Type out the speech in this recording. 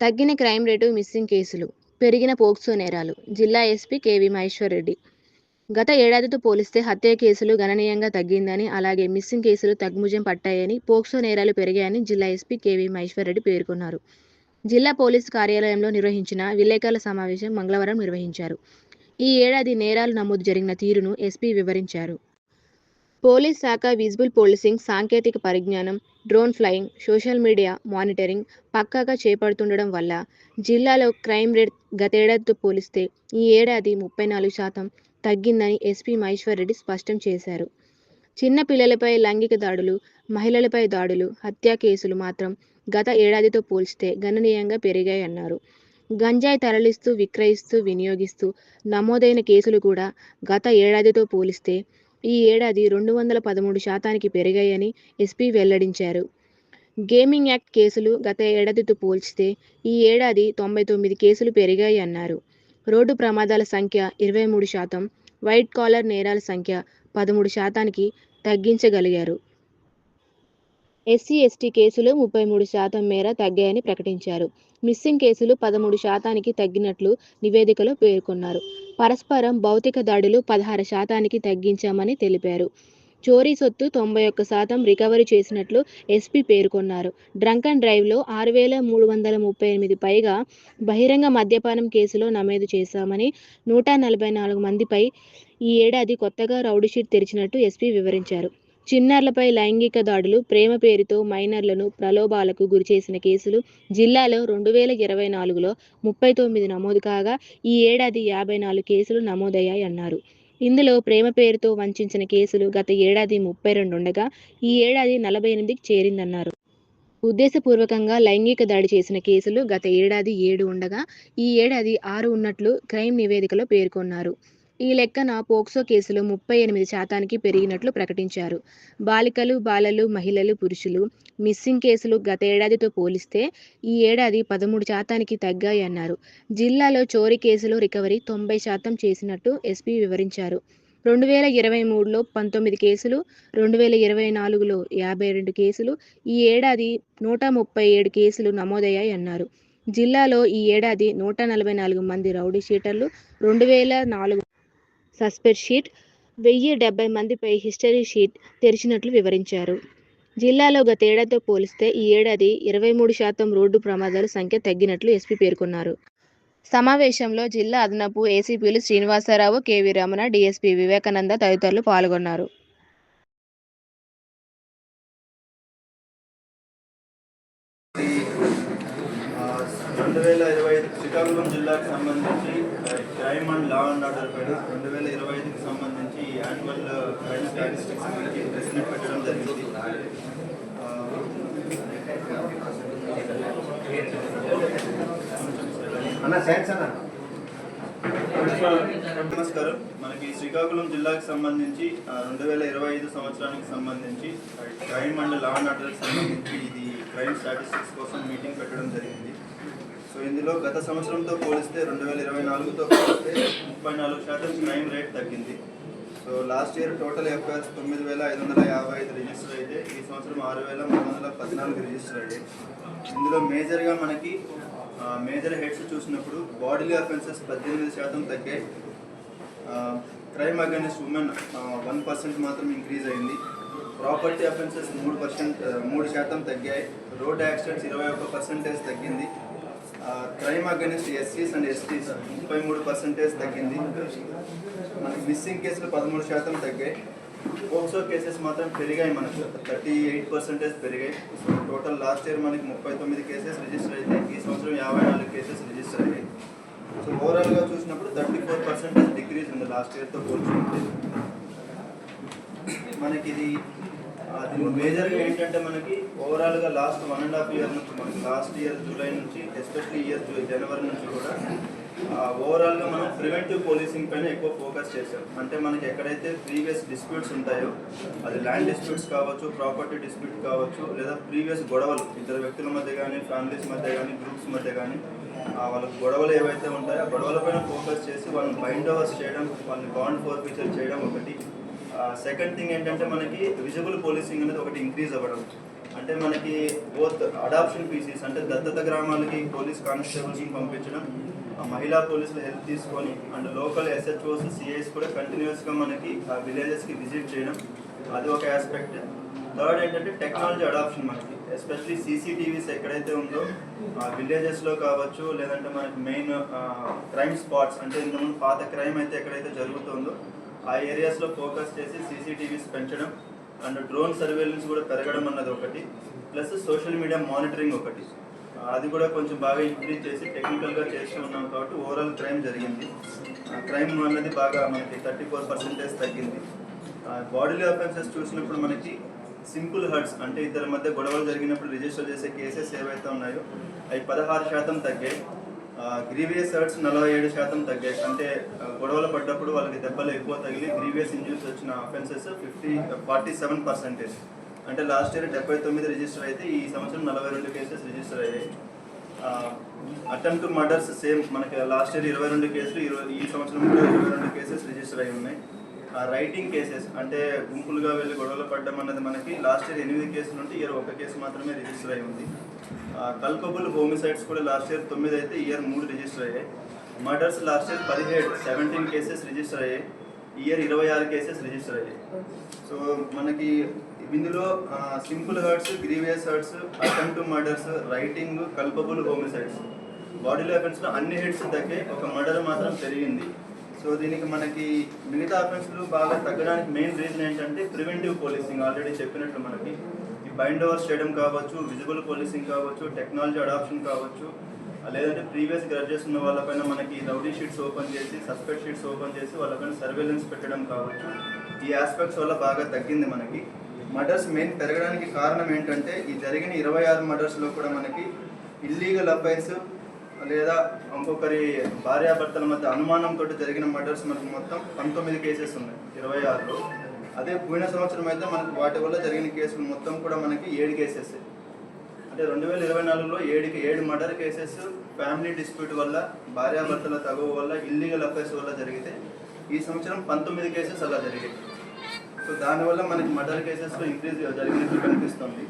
తగ్గిన crime rate missing కేసులు పెరిగిన పోక్సో నేరాలు. జిల్లా ఎస్పీ కేవీ మహేశ్వర్ రెడ్డి గత ఏడాదితో పోలిస్తే హత్య కేసులు గణనీయంగా తగ్గిందని అలాగే మిస్సింగ్ కేసులు తగ్గుముజం పట్టాయని పోక్సో నేరాలు పెరిగాయని జిల్లా ఎస్పీ కేవీ మహేశ్వర్ రెడ్డి పేర్కొన్నారు. జిల్లా పోలీసు కార్యాలయంలో నిర్వహించిన విలేకరుల సమావేశం మంగళవారం నిర్వహించారు. ఈ ఏడాది నేరాలు నమోదు జరిగిన తీరును ఎస్పీ వివరించారు. పోలీస్ శాఖ విజిబుల్ పోలీసింగ్ సాంకేతిక పరిజ్ఞానం drone flying social media monitoring పక్కాగా చేపడుతుండడం వల్ల జిల్లాలో క్రైమ్ రేట్ గతేడాదితో పోలిస్తే ఈ ఏడాది ముప్పై నాలుగు శాతం తగ్గిందని ఎస్పీ మహేశ్వర్ రెడ్డి స్పష్టం చేశారు. చిన్న పిల్లలపై లైంగిక దాడులు మహిళలపై దాడులు హత్యా కేసులు మాత్రం గత ఏడాదితో పోల్చితే గణనీయంగా పెరిగాయన్నారు. గంజాయి తరలిస్తూ విక్రయిస్తూ వినియోగిస్తూ నమోదైన కేసులు కూడా గత ఏడాదితో పోలిస్తే ఈ ఏడాది రెండు వందల పదమూడు శాతానికి పెరిగాయని ఎస్పీ వెల్లడించారు. గేమింగ్ యాక్ట్ కేసులు గత ఏడాదితో పోల్చితే ఈ ఏడాది తొంభై తొమ్మిది కేసులు పెరిగాయి అన్నారు రోడ్డు ప్రమాదాల సంఖ్య ఇరవై మూడు శాతం వైట్ కాలర్ నేరాల సంఖ్య పదమూడు శాతానికి తగ్గించగలిగారు. ఎస్సీ ఎస్టీ కేసులు ముప్పై మూడు శాతం మేర తగ్గాయని ప్రకటించారు. మిస్సింగ్ కేసులు పదమూడు శాతానికి తగ్గినట్లు నివేదికలో పేర్కొన్నారు. పరస్పరం భౌతిక దాడులు పదహారు శాతానికి తగ్గించామని తెలిపారు. చోరీ సొత్తు తొంభై ఒక్క శాతం రికవరీ చేసినట్లు ఎస్పీ పేర్కొన్నారు. డ్రంక్ అండ్ డ్రైవ్లో ఆరు వేల మూడు వందల ముప్పై ఎనిమిది పైగా బహిరంగ మద్యపానం కేసులో నమోదు చేశామని నూట నలభై నాలుగు మందిపై ఈ ఏడాది కొత్తగా రౌడీషీట్ తెరిచినట్టు ఎస్పీ వివరించారు. చిన్నారులపై లైంగిక దాడులు ప్రేమ పేరుతో మైనర్లను ప్రలోభాలకు గురిచేసిన కేసులు జిల్లాలో రెండు వేల ఇరవై నాలుగులో ముప్పై తొమ్మిది నమోదు కాగా ఈ ఏడాది యాభై నాలుగు కేసులు నమోదయ్యాయి అన్నారు. ఇందులో ప్రేమ పేరుతో వంచిన కేసులు గత ఏడాది ముప్పై రెండు ఉండగా ఈ ఏడాది నలభై ఎనిమిదికి చేరిందన్నారు. ఉద్దేశపూర్వకంగా లైంగిక దాడి చేసిన కేసులు గత ఏడాది ఏడు ఉండగా ఈ ఏడాది ఆరు ఉన్నట్లు క్రైమ్ నివేదికలో పేర్కొన్నారు. ఈ లెక్కన పోక్సో కేసులో ముప్పై ఎనిమిది శాతానికి పెరిగినట్లు ప్రకటించారు. బాలికలు బాలలు మహిళలు పురుషులు మిస్సింగ్ కేసులు గత ఏడాదితో పోలిస్తే ఈ ఏడాది పదమూడు శాతానికి తగ్గాయి అన్నారు. జిల్లాలో చోరీ కేసులు రికవరీ తొంభై శాతం చేసినట్టు ఎస్పీ వివరించారు. రెండు వేల ఇరవై మూడులో పంతొమ్మిది కేసులు రెండు వేల ఇరవై నాలుగులో యాభై రెండు కేసులు ఈ ఏడాది నూట ముప్పై ఏడు కేసులు నమోదయ్యాయి అన్నారు. జిల్లాలో ఈ ఏడాది నూట నలభై నాలుగు మంది రౌడీ షీటర్లు రెండు వేల నాలుగు సస్పెక్ట్ షీట్ వెయ్యి డెబ్బై మందిపై హిస్టరీ షీట్ తెరిచినట్లు వివరించారు. జిల్లాలో గతేడాతో పోలిస్తే ఈ ఏడాది ఇరవై మూడు శాతం రోడ్డు ప్రమాదాల సంఖ్య తగ్గినట్లు ఎస్పీ పేర్కొన్నారు. సమావేశంలో జిల్లా అదనపు ఏసీపీలు శ్రీనివాసరావు కేవీ రమణ డీఎస్పీ వివేకానంద తదితరులు పాల్గొన్నారు. రెండు వేల ఇరవై శ్రీకాకుళం జిల్లాకు సంబంధించి crime and law and order పైన రెండు వేల ఇరవై ఐదుకి సంబంధించి యాన్యువల్ క్రైమ్ స్టాటిస్టిక్స్ గురించి ప్రెస్ మీట్ పెట్టడం జరిగింది. నమస్కారం. మనకి శ్రీకాకుళం జిల్లాకు సంబంధించి రెండు వేల ఇరవై ఐదు సంవత్సరానికి సంబంధించి క్రైమ్ అండ్ లా అండ్ ఆర్డర్కి సంబంధించి ఇది క్రైమ్ స్టాటిస్టిక్స్ కోసం మీటింగ్ పెట్టడం జరిగింది. సో ఇందులో గత సంవత్సరంతో పోలిస్తే రెండు వేల ఇరవై నాలుగుతో పోలిస్తే ముప్పై నాలుగు శాతం క్రైమ్ రేట్ తగ్గింది. So last year total FIRs తొమ్మిది వేల ఐదు వందల యాభై ఐదు రిజిస్టర్ అయితే ఈ సంవత్సరం ఆరు వేల మూడు వందల పద్నాలుగు రిజిస్టర్ అయ్యాయి. ఇందులో మేజర్గా మనకి మేజర్ హెడ్స్ చూసినప్పుడు బాడీలీ అఫెన్సెస్ పద్దెనిమిది శాతం తగ్గాయి crime against women one percent మాత్రం ఇంక్రీజ్ అయింది. ప్రాపర్టీ అఫెన్సెస్ మూడు పర్సెంట్ మూడు శాతం తగ్గాయి. రోడ్ యాక్సిడెంట్స్ ఇరవై ఒక్క పర్సెంటేజ్ తగ్గింది. క్రైమ్ అగైనెస్ట్ ఎస్సీస్ అండ్ ఎస్టీస్ ముప్పై మూడు పర్సెంటేజ్ తగ్గింది. మనకి మిస్సింగ్ కేసులు పదమూడు శాతం తగ్గాయి. పోక్సో కేసెస్ మాత్రం పెరిగాయి మనకు. థర్టీ ఎయిట్ పర్సెంటేజ్ పెరిగాయి. సో టోటల్ లాస్ట్ ఇయర్ మనకి ముప్పై తొమ్మిది కేసెస్ రిజిస్టర్ అయితే ఈ సంవత్సరం యాభై నాలుగు కేసెస్ రిజిస్టర్ అయ్యాయి సో ఓవరాల్గా చూసినప్పుడు థర్టీ ఫోర్ పర్సెంటేజ్ డిక్రీజ్ ఉంది లాస్ట్ ఇయర్తో పోల్చుకుంటే. మనకి ఇది అది మేజర్గా ఏంటంటే మనకి ఓవరాల్గా last one and half year నుంచి మనకి లాస్ట్ ఇయర్ జూలై నుంచి ఎస్పెషల్లీ ఇయర్ జనవరి నుంచి కూడా ఓవరాల్గా మనం ప్రివెంటివ్ పోలీసింగ్ పైన ఎక్కువ ఫోకస్ చేసాం అంటే మనకి ఎక్కడైతే ప్రీవియస్ డిస్ప్యూట్స్ ఉంటాయో అది ల్యాండ్ డిస్ప్యూట్స్ కావచ్చు ప్రాపర్టీ డిస్ప్యూట్ కావచ్చు లేదా ప్రీవియస్ గొడవలు ఇద్దరు వ్యక్తుల మధ్య కానీ ఫ్యామిలీస్ మధ్య కానీ గ్రూప్స్ మధ్య కానీ వాళ్ళకి గొడవలు ఏవైతే ఉంటాయో ఆ గొడవల పైన ఫోకస్ చేసి వాళ్ళని బైండ్ ఓవర్స్ చేయడం వాళ్ళని బాండ్ ఫోర్ ఫీచర్ చేయడం ఒకటి. సెకండ్ థింగ్ ఏంటంటే మనకి విజిబుల్ పోలీసింగ్ అనేది ఒకటి ఇంక్రీజ్ అవ్వడం. అంటే మనకి బోత్ అడాప్షన్ పీసీస్ అంటే దత్తత గ్రామాలకి పోలీస్ కానిస్టేబుల్స్ని పంపించడం ఆ మహిళా పోలీసులు హెల్ప్ తీసుకొని అండ్ లోకల్ ఎస్హెచ్ఓస్ సిఐస్ కూడా కంటిన్యూస్గా మనకి ఆ విలేజెస్కి విజిట్ చేయడం అది ఒక ఆస్పెక్ట్ థర్డ్ ఏంటంటే టెక్నాలజీ అడాప్షన్ మనకి. ఎస్పెషలీ సీసీటీవీస్ ఎక్కడైతే ఉందో ఆ విలేజెస్లో కావచ్చు లేదంటే మనకి మెయిన్ క్రైమ్ స్పాట్స్ అంటే ఇంతకుముందు పాత క్రైమ్ అయితే ఎక్కడైతే జరుగుతుందో ఆ ఏరియాస్లో ఫోకస్ చేసి సీసీటీవీస్ పెంచడం అండ్ డ్రోన్ సర్వేలెన్స్ కూడా పెరగడం అన్నది ఒకటి. ప్లస్ సోషల్ మీడియా మానిటరింగ్ ఒకటి. అది కూడా కొంచెం బాగా ఇంక్రీజ్ చేసి టెక్నికల్గా చేస్తూ ఉన్నాం కాబట్టి ఓవరాల్ క్రైమ్ జరిగింది. క్రైమ్ అన్నది బాగా మనకి థర్టీ ఫోర్ పర్సెంటేజ్ తగ్గింది బాడీలీ అఫెన్సెస్ చూసినప్పుడు మనకి సింపుల్ హర్ట్స్ అంటే ఇద్దరి మధ్య గొడవలు జరిగినప్పుడు రిజిస్టర్ చేసే కేసెస్ ఏవైతే ఉన్నాయో అవి పదహారు శాతం తగ్గాయి. గ్రీవియస్ హర్ట్స్ నలభై ఏడు శాతం తగ్గాయి అంటే గొడవలు పడ్డప్పుడు వాళ్ళకి దెబ్బలు ఎక్కువ తగిలి గ్రీవియస్ ఇంజూరీస్ వచ్చిన offences fifty forty seven percentage అంటే లాస్ట్ ఇయర్ డెబ్బై తొమ్మిది రిజిస్టర్ అయితే ఈ సంవత్సరం నలభై రెండు కేసెస్ రిజిస్టర్ అయ్యాయి. అటెంప్ట్ మర్డర్స్ సేమ్ మనకి లాస్ట్ ఇయర్ ఇరవై రెండు కేసులు ఇరవై ఈ సంవత్సరం కూడా ఇరవై రెండు కేసెస్ రిజిస్టర్ అయి ఉన్నాయి. రైటింగ్ కేసెస్ అంటే గుంపులుగా వెళ్ళి గొడవలు పడ్డం అన్నది మనకి లాస్ట్ ఇయర్ ఎనిమిది కేసులు ఉంటే ఇయర్ ఒక కేసు మాత్రమే రిజిస్టర్ అయి ఉంది. కల్పబుల్ హోమిసైడ్స్ కూడా లాస్ట్ ఇయర్ తొమ్మిది అయితే ఇయర్ మూడు రిజిస్టర్ అయ్యాయి. మర్డర్స్ లాస్ట్ ఇయర్ పదిహేడు సెవెంటీన్ కేసెస్ రిజిస్టర్ అయ్యాయి. ఇయర్ ఇరవై ఆరు కేసెస్ రిజిస్టర్ అయ్యాయి. సో మనకి ఇందులో simple hurts grievous hurts attempt murders rioting culpable homicides. బాడీలో లో అన్ని హెడ్స్ తగ్గే ఒక మర్డర్ మాత్రం పెరిగింది. సో దీనికి మనకి మిగతా అఫెన్స్లు బాగా తగ్గడానికి మెయిన్ రీజన్ ఏంటంటే ప్రివెంటివ్ పోలీసింగ్. ఆల్రెడీ చెప్పినట్టు మనకి బైండ్ ఓవర్స్ చేయడం కావచ్చు విజిబుల్ పోలీసింగ్ కావచ్చు టెక్నాలజీ అడాప్షన్ కావచ్చు. లేదంటే ప్రీవియస్ గ్రాడ్యుయేట్స్ ఉన్న వాళ్ళపైన మనకి రౌడీ షీట్స్ ఓపెన్ చేసి సస్పెక్ట్ షీట్స్ ఓపెన్ చేసి వాళ్ళపైన సర్వేలెన్స్ పెట్టడం కావచ్చు. ఈ ఆస్పెక్ట్స్ వల్ల బాగా తగ్గింది మనకి. మర్డర్స్ మెయిన్ పెరగడానికి కారణం ఏంటంటే ఈ జరిగిన ఇరవై ఆరు మర్డర్స్లో కూడా మనకి ఇల్లీగల్ అఫైన్స్ లేదా ఇంకొకరి భార్యాభర్తల మధ్య అనుమానంతో జరిగిన మర్డర్స్ మనకు మొత్తం పంతొమ్మిది కేసెస్ ఉన్నాయి. ఇరవై ఆరులో. అదే పోయిన సంవత్సరం అయితే మనకు వాటి వల్ల జరిగిన కేసులు మొత్తం కూడా మనకి ఏడు కేసెస్. అంటే రెండు వేల ఇరవై నాలుగులో ఏడుకి ఏడు మర్డర్ కేసెస్ ఫ్యామిలీ డిస్ప్యూట్ వల్ల భార్యాభర్తల తగువ వల్ల ఇల్లీగల్ అఫైర్స్ వల్ల జరిగితే ఈ సంవత్సరం పంతొమ్మిది కేసెస్ అలా జరిగాయి. సో దానివల్ల మనకి మర్డర్ కేసెస్లో ఇంక్రీజ్ జరిగినట్టు కనిపిస్తుంది.